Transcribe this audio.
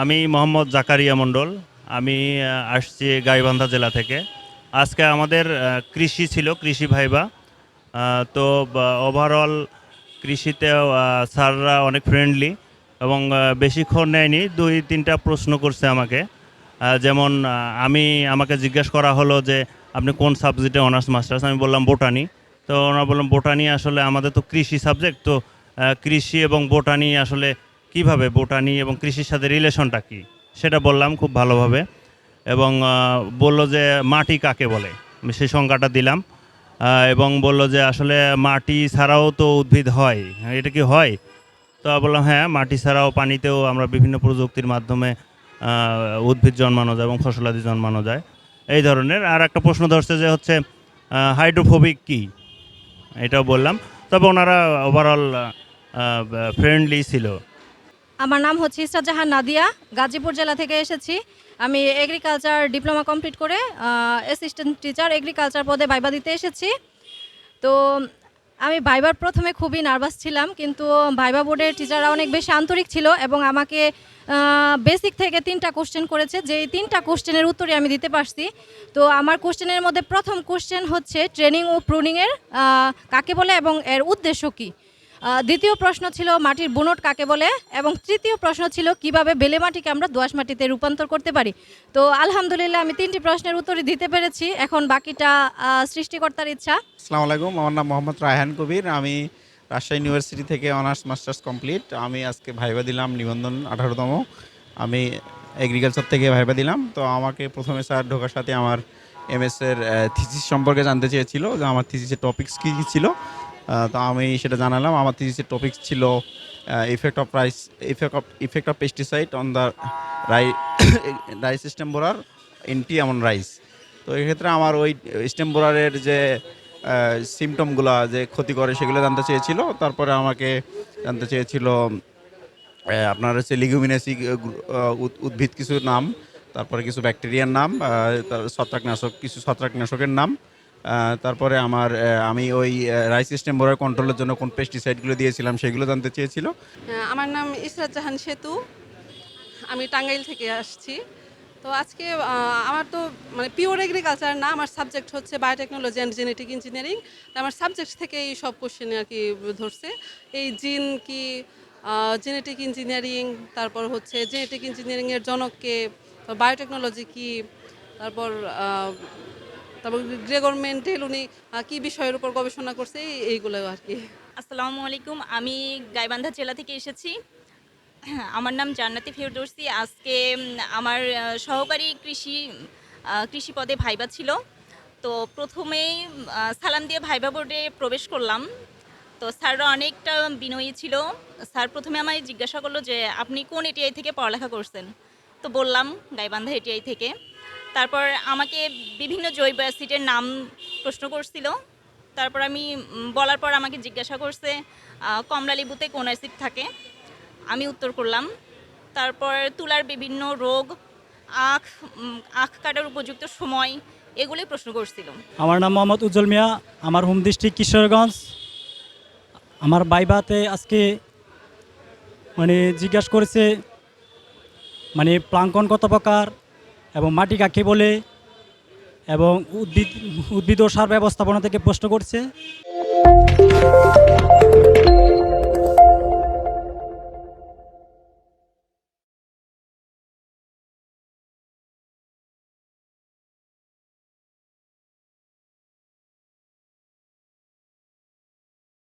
আমি মোহাম্মদ জাকারিয়া মণ্ডল। আমি আসছি গাইবান্ধা জেলা থেকে। আজকে আমাদের কৃষি ছিল, কৃষি ভাইবা। তো ওভারঅল কৃষিতে স্যাররা অনেক ফ্রেন্ডলি এবং বেশিক্ষণ নেয়নি। দুই, তিনটা প্রশ্ন করছে আমাকে। যেমন আমি, আমাকে জিজ্ঞেস করা হলো যে, আপনি কোন সাবজেক্টে অনার্স মাস্টার্স আমি বললাম বোটানি তো ওনারা বললাম বোটানি আসলে আমাদের তো কৃষি সাবজেক্ট তো কৃষি এবং বোটানি আসলে কীভাবে বোটানি এবং কৃষির সাথে রিলেশনটা কি? সেটা বললাম খুব ভালোভাবে এবং বলল যে মাটি কাকে বলে? সেই সংজ্ঞাটা দিলাম। এবং বলল যে আসলে মাটি ছাড়াও তো উদ্ভিদ হয়। এটা কি হয়? তো বললাম হ্যাঁ মাটি ছাড়াও পানিতেও আমরা বিভিন্ন প্রযুক্তির মাধ্যমে উদ্ভিদ জন্মানো যায় এবং ফসলাদি জন্মানো যায়। এই ধরনের আর একটা প্রশ্ন ধরছে যে হচ্ছে হাইড্রোফোবিক কি? এটাও বললাম। তবে ওনারা ওভারঅল ফ্রেন্ডলি ছিল। আমার নাম হচ্ছে ইসরাত জাহান নাদিয়া, গাজীপুর জেলা থেকে এসেছি। আমি এগ্রিকালচার ডিপ্লোমা কমপ্লিট করে অ্যাসিস্ট্যান্ট টিচার এগ্রিকালচার পদে ভাইবা দিতে এসেছি। তো আমি ভাইবার প্রথমে খুবই নার্ভাস ছিলাম, কিন্তু ভাইবা বোর্ডের টিচাররা অনেক বেশি আন্তরিক ছিল এবং আমাকে বেসিক থেকে তিনটা কোশ্চেন করেছে। যে এই তিনটা কোশ্চেনের উত্তরই আমি দিতে পারছি। তো আমার কোশ্চেনের মধ্যে প্রথম কোশ্চেন হচ্ছে ট্রেনিং ও প্রুনিংয়ের কাকে বলে এবং এর উদ্দেশ্য কী? দ্বিতীয় প্রশ্ন ছিল মাটির বুনট কাকে বলে? এবং তৃতীয় প্রশ্ন ছিল কীভাবে বেলে মাটিকে আমরা দোআঁশ মাটিতে রূপান্তর করতে পারি? তো আলহামদুলিল্লাহ আমি তিনটি প্রশ্নের উত্তরই দিতে পেরেছি। এখন বাকিটা সৃষ্টিকর্তার ইচ্ছা। আসসালামু আলাইকুম। আমার নাম মোহাম্মদ রায়হান কবির। আমি রাজশাহী ইউনিভার্সিটি থেকে অনার্স মাস্টার্স কমপ্লিট আমি আজকে ভাইবা দিলাম নিবন্ধন আঠারোতম। আমি এগ্রিকালচার থেকে ভাইবা দিলাম। তো আমাকে প্রথমে স্যার ঢোকার সাথে আমার এমএস এর থিসিস সম্পর্কে জানতে চেয়েছিল যে আমার থিসিসের টপিকস কী কী ছিল। তো আমি সেটা জানালাম। আমার থিসিসের টপিক ছিল effect of rice effect of effect of pesticide on the rye rice system borer N T এমন রাইস তো এক্ষেত্রে আমার ওই স্টেম বোরারের যে সিমটমগুলো যে ক্ষতি করে সেগুলো জানতে চেয়েছিল। তারপরে আমাকে জানতে চেয়েছিল আপনার হচ্ছে লিগুমিনেসি উদ্ভিদ কিছু নাম, তারপরে কিছু ব্যাকটেরিয়ার নাম তার ছত্রাকনাশক, কিছু ছত্রাকনাশকের নাম। তারপরে আমার আমি ওই রাইস সিস্টেম বোরার কন্ট্রোলের জন্য কোন পেস্টিসাইডগুলো দিয়েছিলাম সেগুলো জানতে চেয়েছিল। আমার নাম ইসরাত জাহান সেতু। আমি টাঙ্গাইল থেকে আসছি। তো আজকে আমার তো মানে পিওর এগ্রিকালচার না, আমার সাবজেক্ট হচ্ছে বায়োটেকনোলজি অ্যান্ড জেনেটিক ইঞ্জিনিয়ারিং আমার সাবজেক্ট থেকে এই সব কোশ্চেন আর কি ধরছে। এই জিন কি জেনেটিক ইঞ্জিনিয়ারিং তারপর হচ্ছে জেনেটিক ইঞ্জিনিয়ারিংয়ের জনককে বায়োটেকনোলজি কি, তারপর তারপর গ্রেগর মেন্টেল উনি কি বিষয়ের উপর গবেষণা করছে? এইগুলো আর কি। আসসালামু আলাইকুম। আমি গাইবান্ধা জেলা থেকে এসেছি। আমার নাম জান্নাতি ফেরদৌসি। আজকে আমার সহকারী কৃষি কৃষি পদে ভাইবা ছিল। তো প্রথমেই সালাম দিয়ে ভাইবা বোর্ডে প্রবেশ করলাম। তো স্যাররা অনেকটা বিনয়ী ছিল। স্যার প্রথমে আমায় জিজ্ঞাসা করল যে, আপনি কোন এটিআই থেকে পড়ালেখা করছেন? তো বললাম, গাইবান্ধা এটিআই থেকে। তারপর আমাকে বিভিন্ন জৈব অ্যাসিডের নাম প্রশ্ন করছিল। তারপর আমি বলার পর আমাকে জিজ্ঞাসা করছে আহ, কমলা লেবুতে কোন অ্যাসিড থাকে? আমি উত্তর করলাম তারপর তুলার বিভিন্ন রোগ আখ আখ কাটার উপযুক্ত সময় এগুলোই প্রশ্ন করছিল। আমার নাম মোহাম্মদ উজ্জ্বল মিয়া আমার হোম ডিস্ট্রিক্ট কিশোরগঞ্জ। আমার বাইবাতে আজকে মানে জিজ্ঞাসা করেছে মানে প্লাঙ্কন কত প্রকার? এবং মাটি কাকে বলে এবং উদ্ভিদ উদ্ভিদ ও সার ব্যবস্থাপনা থেকে প্রশ্ন করছে।